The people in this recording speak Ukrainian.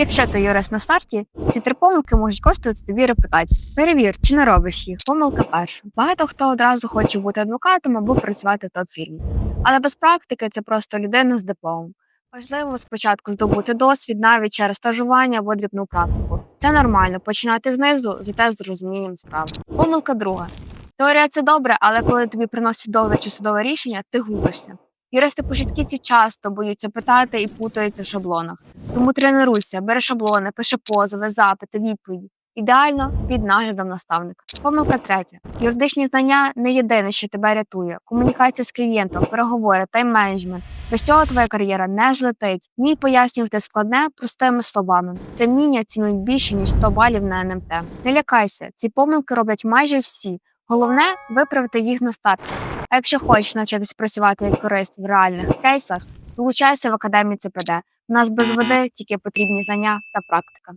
Якщо ти юрист на старті, ці три помилки можуть коштувати тобі репутації. Перевір, чи не робиш їх. Помилка перша. Багато хто одразу хоче бути адвокатом або працювати в топ-фірмі. Але без практики це просто людина з дипломом. Важливо спочатку здобути досвід навіть через стажування або дрібну практику. Це нормально починати знизу, зате з розумінням справи. Помилка друга. Теорія це добре, але коли тобі приносять договір чи судове рішення, ти губишся. Юристи початківці часто боються питати і путаються в шаблонах. Тому тренуйся, бери шаблони, пиши позови, запити, відповіді. Ідеально під наглядом наставника. Помилка третя. Юридичні знання не єдине, що тебе рятує. Комунікація з клієнтом, переговори, тайм-менеджмент. Без цього твоя кар'єра не злетить. Мій пояснювати складне простими словами. Це вміння цінують більше, ніж 100 балів на НМТ. Не лякайся, ці помилки роблять майже всі. Головне виправити їх на старті. А якщо хочеш навчитись працювати як юрист в реальних кейсах, долучайся в академії ЦПД. Нас без води тільки потрібні знання та практика.